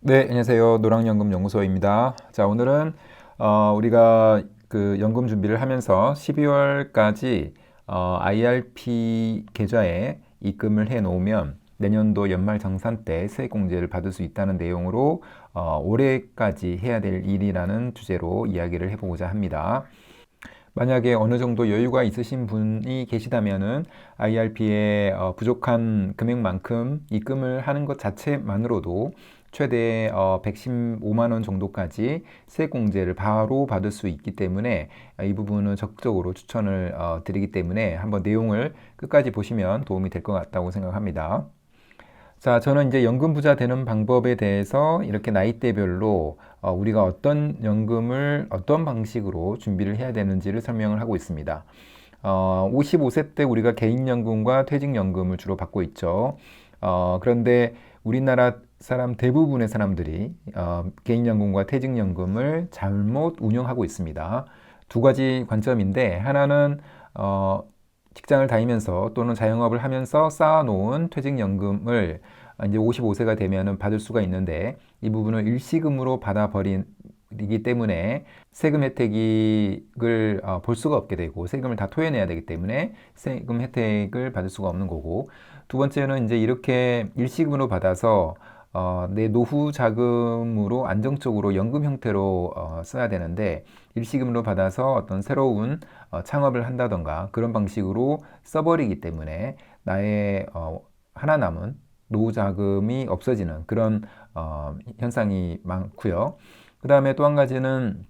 네, 안녕하세요. 노랑연금 연구소입니다. 자, 오늘은 어, 우리가 그 연금 준비를 하면서 12월까지 어, IRP 계좌에 입금을 해 놓으면 내년도 연말 정산 때 세액 공제를 받을 수 있다는 내용으로 어, 올해까지 해야 될 일이라는 주제로 이야기를 해보고자 합니다. 만약에 어느 정도 여유가 있으신 분이 계시다면은 IRP에 어, 부족한 금액만큼 입금을 하는 것 자체만으로도 최대 어, 115만 원 정도까지 세공제를 바로 받을 수 있기 때문에 이 부분은 적극적으로 추천을 어, 드리기 때문에 한번 내용을 끝까지 보시면 도움이 될 것 같다고 생각합니다. 자, 저는 이제 연금 부자 되는 방법에 대해서 이렇게 나이대별로 어, 우리가 어떤 연금을 어떤 방식으로 준비를 해야 되는지를 설명을 하고 있습니다. 어, 55세 때 우리가 개인연금과 퇴직연금을 주로 받고 있죠. 어, 그런데 우리나라 사람 대부분의 사람들이 어, 개인연금과 퇴직연금을 잘못 운영하고 있습니다. 두 가지 관점인데 하나는 어, 직장을 다니면서 또는 자영업을 하면서 쌓아놓은 퇴직연금을 이제 55세가 되면은 받을 수가 있는데 이 부분을 일시금으로 받아버리기 때문에 세금 혜택을 어, 볼 수가 없게 되고 세금을 다 토해내야 되기 때문에 세금 혜택을 받을 수가 없는 거고 두 번째는 이제 이렇게 일시금으로 받아서 어, 내 노후 자금으로 안정적으로 연금 형태로 어, 써야 되는데 일시금으로 받아서 어떤 새로운 어, 창업을 한다던가 그런 방식으로 써버리기 때문에 나의 어, 하나 남은 노후 자금이 없어지는 그런 어, 현상이 많고요. 그 다음에 또 한 가지는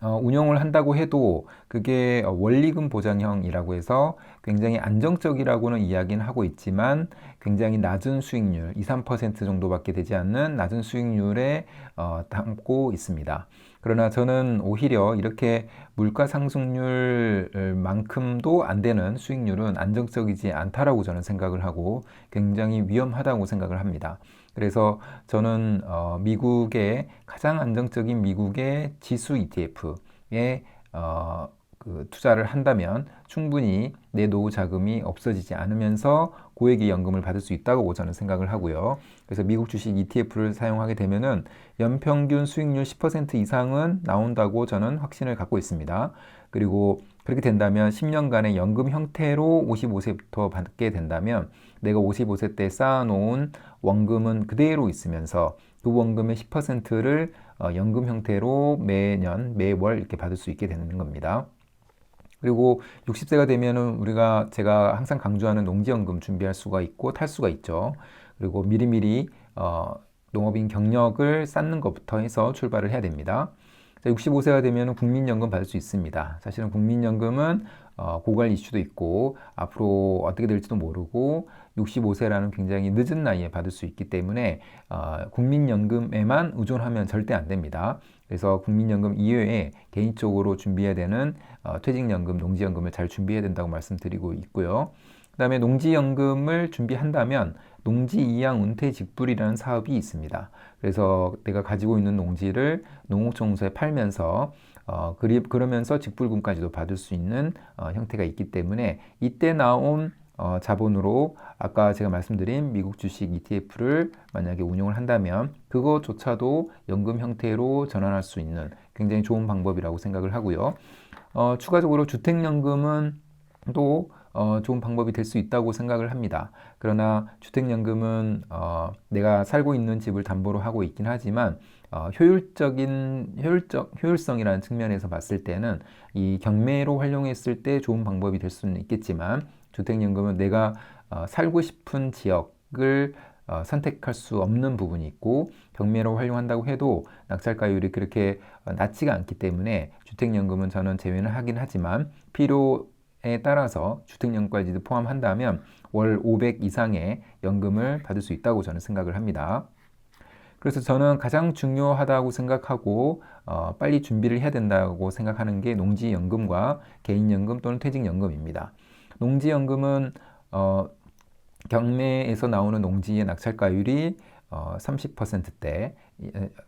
어, 운영을 한다고 해도 그게 원리금 보장형이라고 해서 굉장히 안정적이라고는 이야기는 하고 있지만 굉장히 낮은 수익률, 2, 3% 정도밖에 되지 않는 낮은 수익률에 어, 담고 있습니다. 그러나 저는 오히려 이렇게 물가 상승률만큼도 안 되는 수익률은 안정적이지 않다라고 저는 생각을 하고 굉장히 위험하다고 생각을 합니다. 그래서 저는 어, 미국의 가장 안정적인 미국의 지수 ETF에 어, 그 투자를 한다면 충분히 내 노후 자금이 없어지지 않으면서 고액의 연금을 받을 수 있다고 저는 생각을 하고요. 그래서 미국 주식 ETF를 사용하게 되면은 연평균 수익률 10% 이상은 나온다고 저는 확신을 갖고 있습니다. 그리고 그렇게 된다면 10년간의 연금 형태로 55세부터 받게 된다면 내가 55세 때 쌓아놓은 원금은 그대로 있으면서 그 원금의 10%를 어, 연금 형태로 매년, 매월 이렇게 받을 수 있게 되는 겁니다. 그리고 60세가 되면은 우리가 제가 항상 강조하는 농지연금 준비할 수가 있고 탈 수가 있죠. 그리고 미리미리 어, 농업인 경력을 쌓는 것부터 해서 출발을 해야 됩니다. 65세가 되면 국민연금 받을 수 있습니다. 사실은 국민연금은 어, 고갈 이슈도 있고 앞으로 어떻게 될지도 모르고 65세라는 굉장히 늦은 나이에 받을 수 있기 때문에 어, 국민연금에만 의존하면 절대 안 됩니다. 그래서 국민연금 이외에 개인적으로 준비해야 되는 어, 퇴직연금, 농지연금을 잘 준비해야 된다고 말씀드리고 있고요. 그 다음에 농지연금을 준비한다면 농지 이양 은퇴 직불이라는 사업이 있습니다. 그래서 내가 가지고 있는 농지를 농업청소에 팔면서 어, 그리, 그러면서 직불금까지도 받을 수 있는 어, 형태가 있기 때문에 이때 나온 어, 자본으로 아까 제가 말씀드린 미국 주식 ETF를 만약에 운용을 한다면 그것조차도 연금 형태로 전환할 수 있는 굉장히 좋은 방법이라고 생각을 하고요. 어, 추가적으로 주택연금은 또 어, 좋은 방법이 될 수 있다고 생각을 합니다. 그러나 주택연금은 어, 내가 살고 있는 집을 담보로 하고 있긴 하지만 어, 효율적인 효율적 효율성이라는 측면에서 봤을 때는 이 경매로 활용했을 때 좋은 방법이 될 수는 있겠지만 주택연금은 내가 어, 살고 싶은 지역을 어, 선택할 수 없는 부분이 있고 경매로 활용한다고 해도 낙찰가율이 그렇게 어, 낮지가 않기 때문에 주택연금은 저는 제외는 하긴 하지만 필요 에 따라서 주택연금까지도 포함한다면 월 500 이상의 연금을 받을 수 있다고 저는 생각을 합니다. 그래서 저는 가장 중요하다고 생각하고 어, 빨리 준비를 해야 된다고 생각하는 게 농지연금과 개인연금 또는 퇴직연금입니다. 농지연금은 어, 경매에서 나오는 농지의 낙찰가율이 어, 30%대,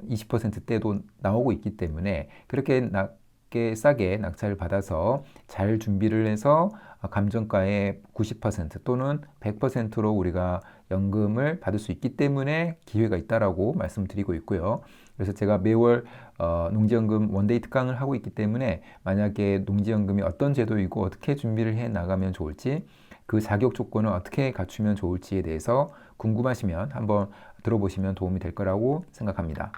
20%대도 나오고 있기 때문에 그렇게 낙, 싸게 싸게 낙찰을 받아서 잘 준비를 해서 감정가의 90% 또는 100%로 우리가 연금을 받을 수 있기 때문에 기회가 있다라고 말씀드리고 있고요. 그래서 제가 매월 어, 농지연금 원데이 특강을 하고 있기 때문에 만약에 농지연금이 어떤 제도이고 어떻게 준비를 해 나가면 좋을지 그 자격 조건을 어떻게 갖추면 좋을지에 대해서 궁금하시면 한번 들어보시면 도움이 될 거라고 생각합니다.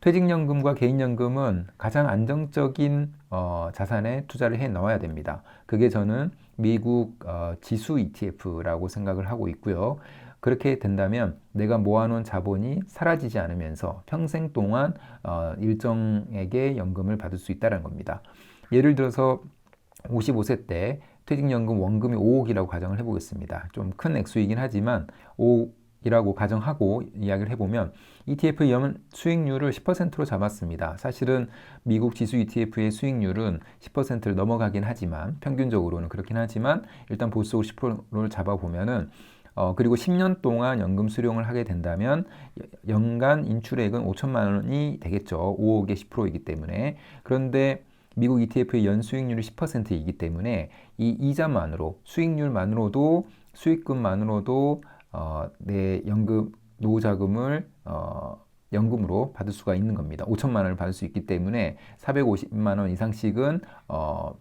퇴직연금과 개인연금은 가장 안정적인 어, 자산에 투자를 해 넣어야 됩니다. 그게 저는 미국 어, 지수 ETF라고 생각을 하고 있고요. 그렇게 된다면 내가 모아놓은 자본이 사라지지 않으면서 평생 동안 어, 일정에게 연금을 받을 수 있다는 겁니다. 예를 들어서 55세 때 퇴직연금 원금이 5억이라고 가정을 해보겠습니다. 좀 큰 액수이긴 하지만 5억 이라고 가정하고 이야기를 해보면 ETF 연 수익률을 10%로 잡았습니다. 사실은 미국 지수 ETF의 수익률은 10%를 넘어가긴 하지만 평균적으로는 그렇긴 하지만 일단 보수적으로 10%를 잡아보면은 어, 그리고 10년 동안 연금 수령을 하게 된다면 연간 인출액은 5천만 원이 되겠죠. 5억의 10%이기 때문에. 그런데 미국 ETF의 연 수익률이 10%이기 때문에 이 이자만으로 수익률만으로도 수익금만으로도 어, 내 연금 노후자금을 어, 연금으로 받을 수가 있는 겁니다. 5천만 원을 받을 수 있기 때문에 450만 원 이상씩은 어,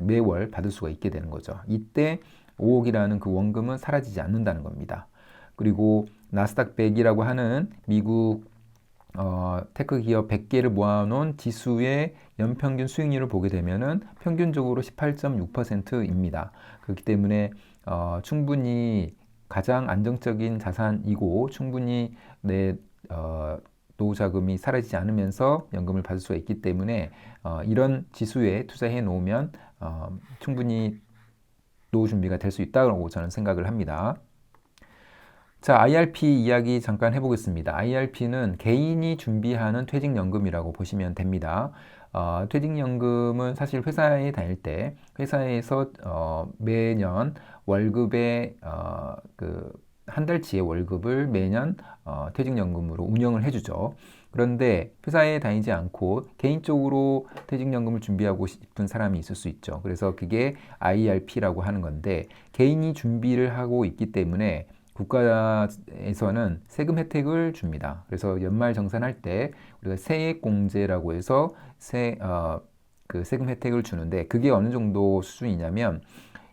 매월 받을 수가 있게 되는 거죠. 이때 5억이라는 그 원금은 사라지지 않는다는 겁니다. 그리고 나스닥 100이라고 하는 미국 어, 테크 기업 100개를 모아놓은 지수의 연평균 수익률을 보게 되면은 평균적으로 18.6%입니다. 그렇기 때문에 어, 충분히 가장 안정적인 자산이고 충분히 내 어, 노후 자금이 사라지지 않으면서 연금을 받을 수가 있기 때문에 어, 이런 지수에 투자해 놓으면 어, 충분히 노후 준비가 될 수 있다고 저는 생각을 합니다. 자, IRP 이야기 잠깐 해보겠습니다. IRP는 개인이 준비하는 퇴직연금이라고 보시면 됩니다. 어, 퇴직연금은 사실 회사에 다닐 때 회사에서 어, 매년 월급의 어, 그한 달치의 월급을 매년 어, 퇴직연금으로 운영을 해주죠. 그런데 회사에 다니지 않고 개인적으로 퇴직연금을 준비하고 싶은 사람이 있을 수 있죠. 그래서 그게 IRP라고 하는 건데 개인이 준비를 하고 있기 때문에 국가에서는 세금 혜택을 줍니다. 그래서 연말 정산할 때 우리가 세액 공제라고 해서 세, 어, 그 세금 혜택을 주는데 그게 어느 정도 수준이냐면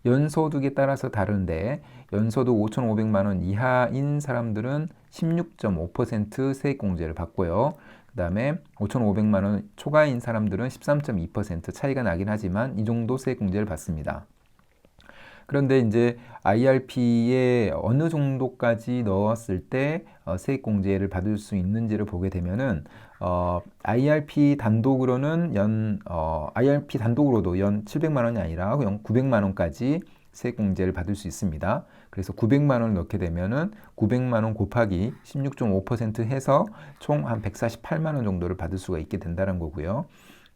연소득에 따라서 다른데 연소득 5,500만 원 이하인 사람들은 16.5% 세액 공제를 받고요. 그 다음에 5,500만 원 초과인 사람들은 13.2% 차이가 나긴 하지만 이 정도 세액 공제를 받습니다. 그런데 이제 IRP에 어느 정도까지 넣었을 때 어, 세액공제를 받을 수 있는지를 보게 되면은 어, IRP 단독으로는 연 어, IRP 단독으로도 연 700만 원이 아니라 연 900만 원까지 세액공제를 받을 수 있습니다. 그래서 900만 원을 넣게 되면은 900만 원 곱하기 16.5% 해서 총 한 148만 원 정도를 받을 수가 있게 된다는 거고요.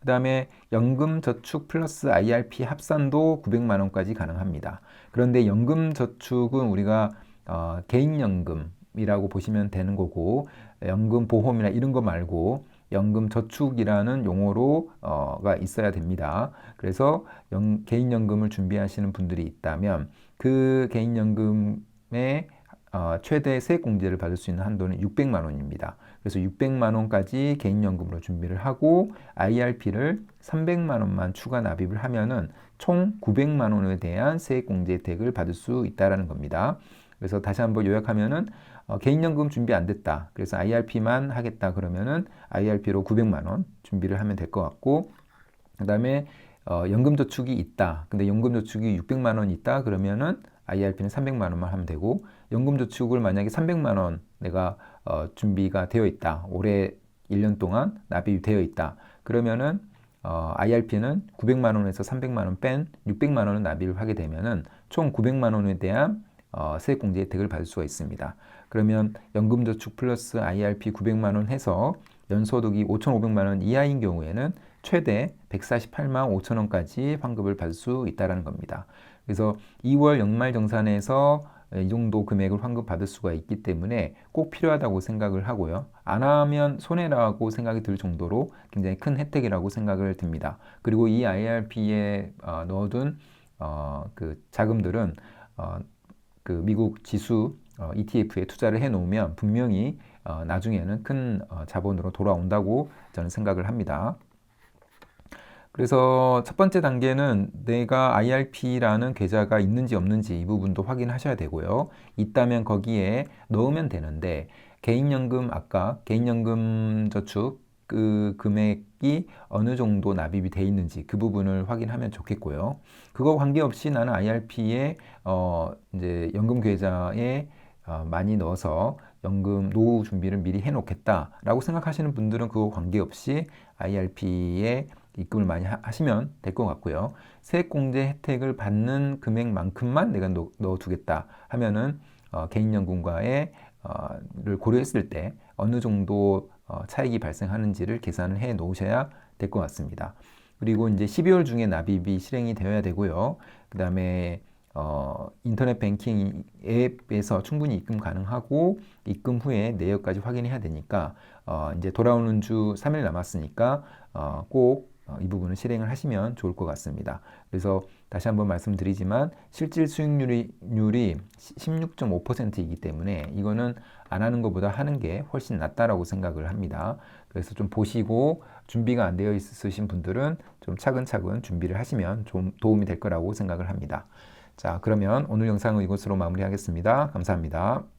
그 다음에 연금저축 플러스 IRP 합산도 900만 원까지 가능합니다. 그런데 연금저축은 우리가 어, 개인연금이라고 보시면 되는 거고 연금보험이나 이런 거 말고 연금저축이라는 용어로가 있어야 됩니다. 그래서 연, 개인연금을 준비하시는 분들이 있다면 그 개인연금의 어, 최대 세액공제를 받을 수 있는 한도는 600만 원입니다. 그래서 600만 원까지 개인연금으로 준비를 하고 IRP를 300만 원만 추가 납입을 하면은 총 900만 원에 대한 세액공제 혜택을 받을 수 있다라는 겁니다. 그래서 다시 한번 요약하면은 어, 개인연금 준비 안 됐다. 그래서 IRP만 하겠다 그러면은 IRP로 900만 원 준비를 하면 될 것 같고 그다음에 어, 연금저축이 있다. 근데 연금저축이 600만 원 있다 그러면은 IRP는 300만 원만 하면 되고 연금저축을 만약에 300만 원 내가 어, 준비가 되어 있다. 올해 1년 동안 납입이 되어 있다. 그러면은 어, IRP는 900만 원에서 300만 원 뺀 600만 원을 납입을 하게 되면은 총 900만 원에 대한 어, 세액공제 혜택을 받을 수가 있습니다. 그러면 연금저축 플러스 IRP 900만 원 해서 연소득이 5,500만 원 이하인 경우에는 최대 148만 5천 원까지 환급을 받을 수 있다는 겁니다. 그래서 2월 연말정산에서 이 정도 금액을 환급받을 수가 있기 때문에 꼭 필요하다고 생각을 하고요. 안 하면 손해라고 생각이 들 정도로 굉장히 큰 혜택이라고 생각을 듭니다. 그리고 이 IRP에 어, 넣어둔 어, 그 자금들은 어, 그 미국 지수 어, ETF에 투자를 해 놓으면 분명히 어, 나중에는 큰 어, 자본으로 돌아온다고 저는 생각을 합니다. 그래서 첫 번째 단계는 내가 IRP라는 계좌가 있는지 없는지 이 부분도 확인하셔야 되고요. 있다면 거기에 넣으면 되는데 개인연금 아까 개인연금 저축 그 금액이 어느 정도 납입이 돼 있는지 그 부분을 확인하면 좋겠고요. 그거 관계없이 나는 IRP에 어 이제 연금 계좌에 어 많이 넣어서 연금 노후 준비를 미리 해 놓겠다라고 생각하시는 분들은 그거 관계없이 IRP에 입금을 많이 하, 시면 될 것 같고요. 세액공제 혜택을 받는 금액만큼만 내가 넣, 어두겠다 하면은 어, 개인연금과의 어, 를 고려했을 때 어느 정도 어, 차익이 발생하는지를 계산을 해 놓으셔야 될 것 같습니다. 그리고 이제 12월 중에 납입이 실행이 되어야 되고요. 그 다음에 어, 인터넷 뱅킹 앱에서 충분히 입금 가능하고 입금 후에 내역까지 확인해야 되니까 어, 이제 돌아오는 주 3일 남았으니까 어, 꼭 이 어, 부분을 실행을 하시면 좋을 것 같습니다. 그래서 다시 한번 말씀드리지만 실질 수익률이 16.5%이기 때문에 이거는 안 하는 것보다 하는 게 훨씬 낫다라고 생각을 합니다. 그래서 좀 보시고 준비가 안 되어 있으신 분들은 좀 차근차근 준비를 하시면 좀 도움이 될 거라고 생각을 합니다. 자, 그러면 오늘 영상은 이것으로 마무리하겠습니다. 감사합니다.